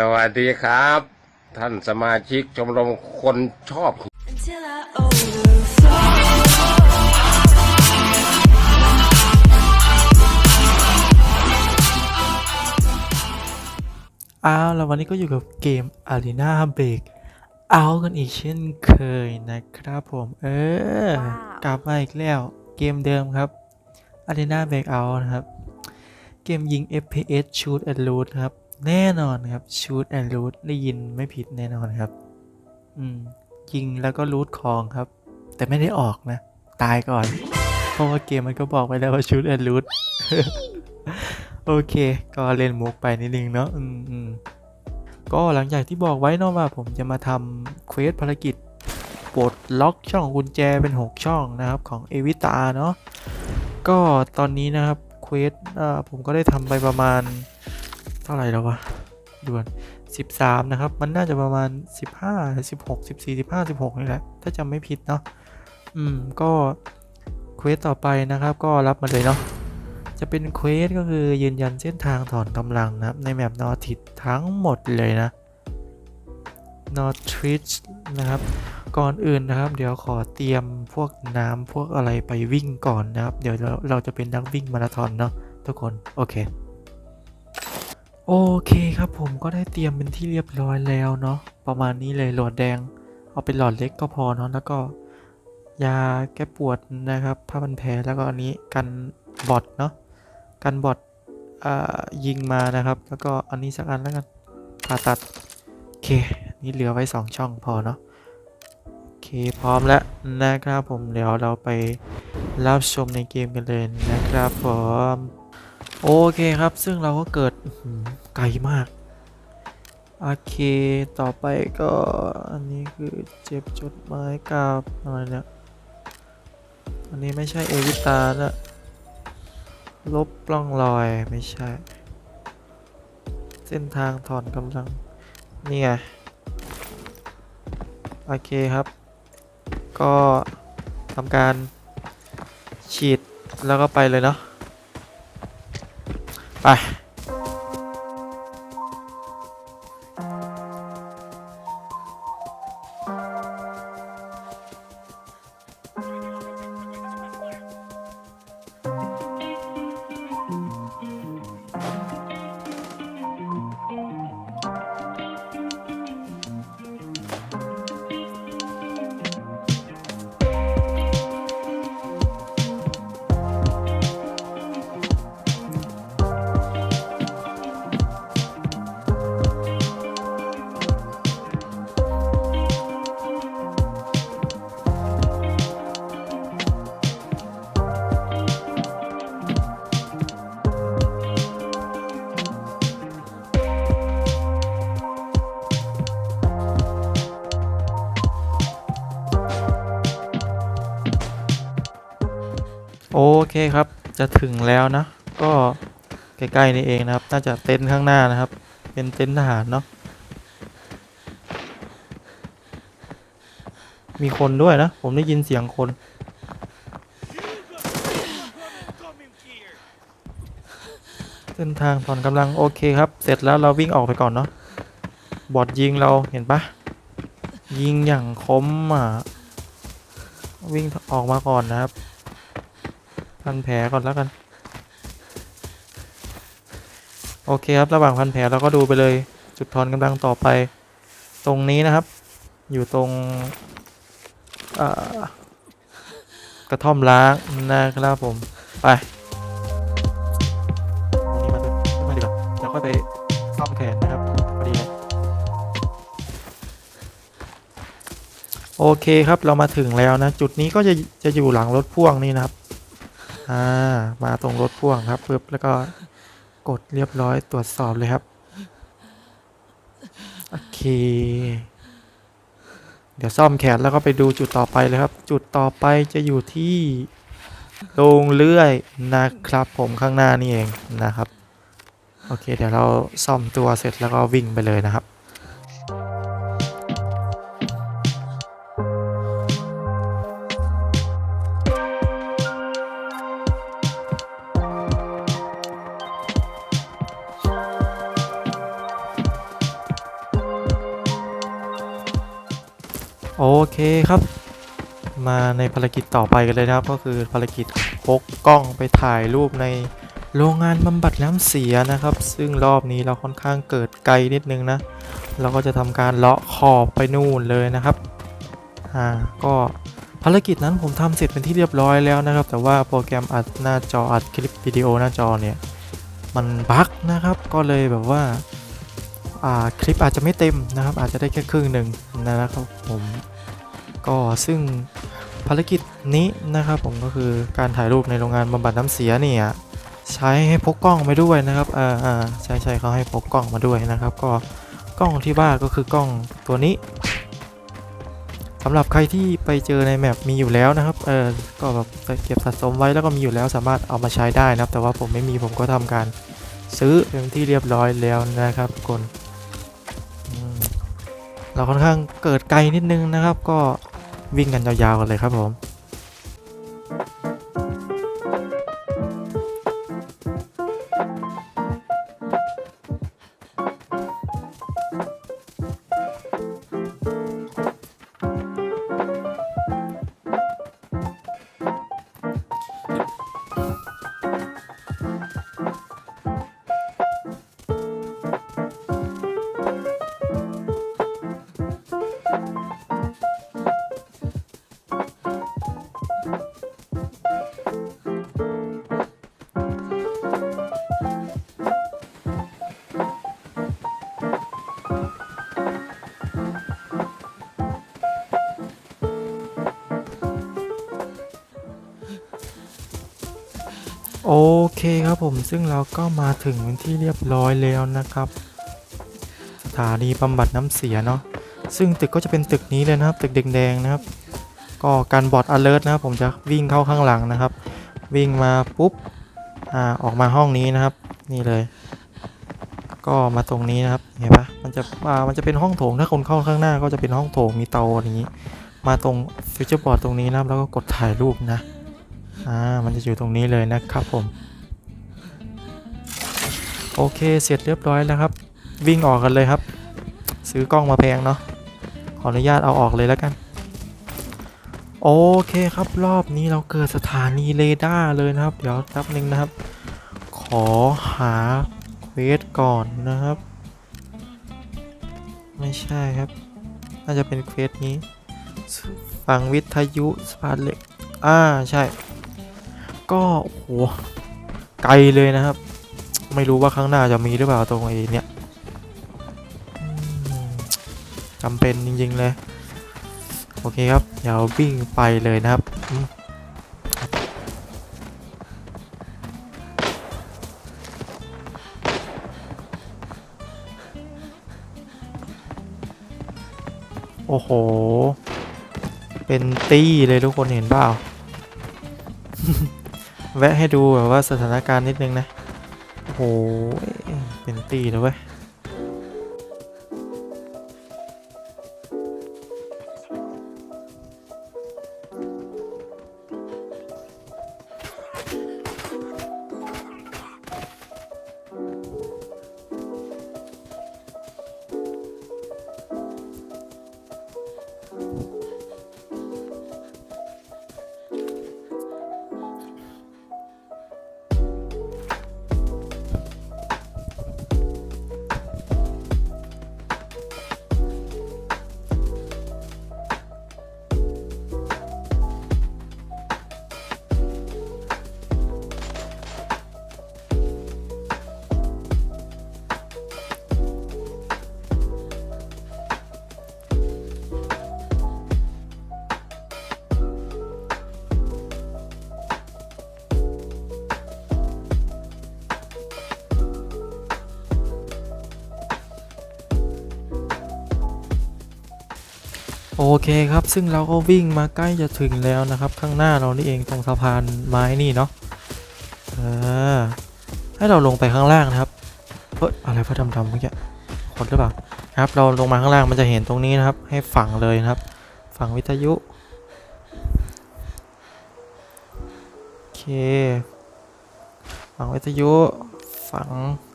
สวัสดีครับ ท่านสมาชิกชมรมคนชอบ Until I overflow. อ้าวแล้ววันนี้ก็อยู่กับเกม Arena Break เอากันอีกเช่นเคยนะครับผมเออว้าวกลับมาอีกแล้วเกมเดิมครับ Arena Breakout นะครับ เกมยิง FPS Shoot and Loot ครับ แน่นอนครับ Shoot and Loot ได้ยินไม่ผิดแน่นอนครับ อืมยิงแล้วก็รูทของครับ แต่ไม่ได้ออกนะ ตายก่อน เพราะว่าเกมมันก็บอกไปแล้วว่า Shoot and Loot โอเค ก็เล่นมุกไปนิดนึงเนาะอืมอืมก็หลังจากที่บอกไว้เนาะว่าผมจะมาทำเควสภารกิจปลดล็อกช่องกุญแจเป็น 6 ช่องนะครับของเอวิตาเนาะก็ตอนนี้นะครับเควสผมก็ได้ทำไปประมาณ เท่าไหร่แล้ววะด่วน 13 นะครับ มันน่าจะประมาณ 15 16 14 15 16 นี่แหละ ถ้าจำไม่ผิดเนาะ อืม ก็เควสต่อไปนะครับ ก็รับมาเลยเนาะ จะเป็นเควสก็คือยืนยันเส้นทางถอนกำลังนะครับ ในแมปนอทิดทั้งหมดเลยนะนอทริชนะครับ ก่อนอื่นนะครับ เดี๋ยวขอเตรียมพวกน้ำพวกอะไรไปวิ่งก่อนนะครับ เดี๋ยวเราเราจะเป็นนักวิ่งมาราธอนเนาะทุกคน โอเค โอเคครับผมก็ได้เตรียมเป็นที่เรียบร้อยแล้วเนาะประมาณนี้เลยหลอดแดง เอาเป็นหลอดเล็กก็พอเนาะแล้วก็ ยาแก้ปวดนะครับผ้าพันแผลแล้วก็อันนี้กันบอดเนาะกันบอดอยิงมานะครับ แล้วก็อันนี้สักอันแล้วกันผ่าตัดโอเคนี่เหลือไว้ 2 ช่องพอเนาะโอเคพร้อมแล้วนะครับผมเดี๋ยวเราไปรับชมในเกมกันเลยนะครับผม โอเคครับ ซึ่งเราก็เกิดไกลมาก โอเค ต่อไปก็อันนี้คือเจ็บจดหมายกับอะไรเนี่ย อันนี้ไม่ใช่เอวิตานะลบปล้องรอยไม่ใช่ เส้นทางถอนกำลัง นี่ไง โอเคครับ ก็ทำการฉีดแล้วก็ไปเลยเนาะ ไโอเคครับ จะถึงแล้วนะ ก็ใกล้ๆนี่เองนะครับ น่าจะเต็นท์ข้างหน้านะครับ เป็นเต็นท์ทหารเนาะ มีคนด้วยนะ ผมได้ยินเสียงคน เส้นทางถอนกำลังโอเคครับ เสร็จแล้วเราวิ่งออกไปก่อนเนาะ บอดยิงเราเห็นปะ ยิงอย่างคมอะ วิ่งออกมาก่อนนะครับ พันแผลก่อนแล้วกัน โอเคครับ ระหว่างพันแผลเราก็ดูไปเลย จุดถอนกำลังต่อไป ตรงนี้นะครับ อยู่ตรงกระท่อมล้างนะครับผม ไปตรงนี้มาเลยมาดีกว่าเดี๋ยวค่อยไปซ่อมแขนนะครับพอดีเลยโอเคครับเรามาถึงแล้วนะ จุดนี้ก็จะจะอยู่หลังรถพ่วงนี่นะครับ อ่า มาตรงรถพ่วงครับปึ๊บแล้วก็กดเรียบร้อยตรวจสอบเลยครับ โอเค เดี๋ยวซ่อมแขนแล้วก็ไปดูจุดต่อไปเลยครับ จุดต่อไปจะอยู่ที่โรงเลื่อยนะครับ ผมข้างหน้านี่เองนะครับ โอเค เดี๋ยวเราซ่อมตัวเสร็จแล้วก็วิ่งไปเลยนะครับ โอเคครับ มาในภารกิจต่อไปกันเลยนะครับ ก็คือภารกิจพกกล้องไปถ่ายรูปในโรงงานบำบัดน้ำเสียนะครับ ซึ่งรอบนี้เราค่อนข้างเกิดไกลนิดนึงนะ เราก็จะทำการเลาะขอบไปนู่นเลยนะครับอ่าก็ภารกิจนั้นผมทำเสร็จเป็นที่เรียบร้อยแล้วนะครับ แต่ว่าโปรแกรมอัดหน้าจออัดคลิปวิดีโอหน้าจอเนี่ยมันบั๊กนะครับ ก็เลยแบบว่าอ่าคลิปอาจจะไม่เต็มนะครับ อาจจะได้แค่ครึ่งหนึ่ง นะครับผมก็ซึ่งภารกิจนี้นะครับผมก็คือการถ่ายรูปในโรงงานบำบัดน้ำเสียเนี่ยใช้ให้พกกล้องไปด้วยนะครับอ่าอ่าใช่ใช่เขาให้พกกล้องมาด้วยนะครับ ก็กล้องที่บ้านก็คือกล้องตัวนี้สำหรับใครที่ไปเจอในแมปมีอยู่แล้วนะครับเออก็แบบเก็บสะสมไว้แล้วก็มีอยู่แล้วสามารถเอามาใช้ได้นะครับ แต่ว่าผมไม่มีผมก็ทำการซื้อเป็นที่เรียบร้อยแล้วนะครับทุกคน เราค่อนข้างเกิดไกลนิดนึงนะครับ ก็วิ่งกันยาวๆกันเลยครับผม โอเคครับผมซึ่งเราก็มาถึงเป็นที่เรียบร้อยแล้วนะครับสถานีบำบัดน้ำเสียเนาะซึ่งตึกก็จะเป็นตึกนี้เลยนะครับตึกแดงๆนะครับ ก็การบอด alert นะครับผมจะวิ่งเข้าข้างหลังนะครับ วิ่งมาปุ๊บอ่าออกมาห้องนี้นะครับ นี่เลย ก็มาตรงนี้นะครับเห็นปะมันจะอ่ามันจะเป็นห้องโถงถ้าคนเข้าข้างหน้าก็จะเป็นห้องโถงมีเตาอย่างนี้ มาตรงฟิวเจอร์บอร์ดตรงนี้นะครับแล้วก็กดถ่ายรูปนะ อ่ามันจะอยู่ตรงนี้เลยนะครับผม โอเคเสร็จเรียบร้อยแล้วครับ วิ่งออกกันเลยครับ ซื้อกล้องมาแพงเนาะขออนุญาตเอาออกเลยแล้วกัน โอเคครับรอบนี้เราเกิดสถานีเรดาร์เลยนะครับ เดี๋ยวแป๊บนึงนะครับ ขอหาเควสก่อนนะครับ ไม่ใช่ครับ น่าจะเป็นเควสนี้ฟังวิทยุสปาร์เล็กอ่า ใช่ ก็โอ้โหไกลเลยนะครับ ไม่รู้ว่าข้างหน้าจะมีหรือเปล่าตรงไอ้เนี่ยจำเป็นจริงๆเลยโอเคครับเดี๋ยววิ่งไปเลยนะครับโอ้โห เป็นตี้เลยทุกคนเห็นเปล่า แวะให้ดูแบบว่าสถานการณ์นิดนึงนะ โอ้โหเป็นตีเลยเว้ย เคครับ ซึ่งเราก็วิ่งมาใกล้จะถึงแล้วนะครับ ข้างหน้าเรานี่เองตรงสะพานไม้นี่เนาะเออให้เราลงไปข้างล่างนะครับเฮ้ยอะไรพระดำๆเมื่อกี้คนหรือเปล่าครับ เราลงมาข้างล่างมันจะเห็นตรงนี้นะครับ ให้ฝังเลยนะครับ ฝังวิทยุโอเคฝังวิทยุฝัง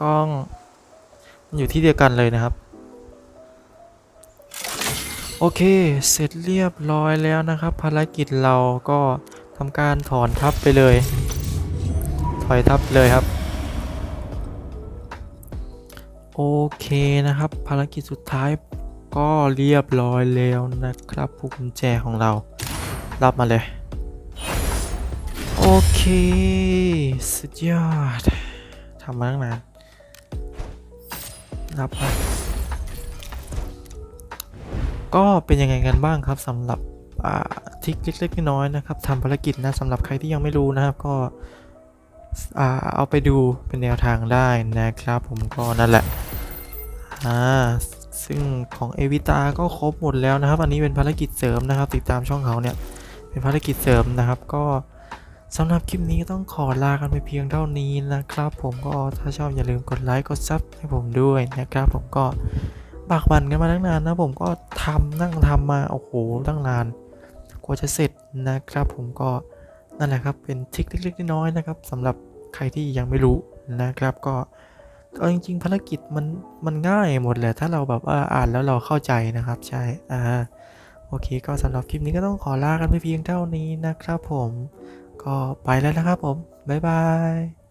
กล้อง มันอยู่ที่เดียวกันเลยนะครับ โอเค เสร็จเรียบร้อยแล้วนะครับ ภารกิจเราก็ทำการถอนทับไปเลย ถอยทับเลยครับ โอเคนะครับ ภารกิจสุดท้ายก็เรียบร้อยแล้วนะครับผู้กุญแจของเรา รับมาเลย โอเค สุดยอดทำมาตั้งนานรับมา ก็เป็นยังไงกันบ้างครับสำหรับอ่าทริคเล็กๆน้อยๆนะครับทำภารกิจนะสำหรับใครที่ยังไม่รู้นะครับก็เอาไปดูเป็นแนวทางได้นะครับ ผมก็นั่นแหละอ่าซึ่งของเอวิตาก็ครบหมดแล้วนะครับ อันนี้เป็นภารกิจเสริมนะครับ ติดตามช่องเขาเนี่ย เป็นภารกิจเสริมนะครับ ก็สำหรับคลิปนี้ต้องขอลากันไปเพียงเท่านี้นะครับ ผมก็ถ้าชอบอย่าลืมกดไลค์กดซับให้ผมด้วยนะครับ ผมก็ บากบั่นกันมาตั้งนานนะผมก็ทำนั่งทำมาโอ้โหตั้งนานกว่าจะเสร็จนะครับ ผมก็นั่นแหละครับเป็นทริคเล็กๆน้อยๆนะครับสำหรับใครที่ยังไม่รู้นะครับ ก็ก็จริงๆภารกิจมันมันง่ายหมดแหละถ้าเราแบบว่าอ่านแล้วเราเข้าใจนะครับ ใช่อ่าโอเค ก็สำหรับคลิปนี้ก็ต้องขอลากันไปเพียงเท่านี้นะครับ ผมก็ไปแล้วนะครับผมบ๊ายบาย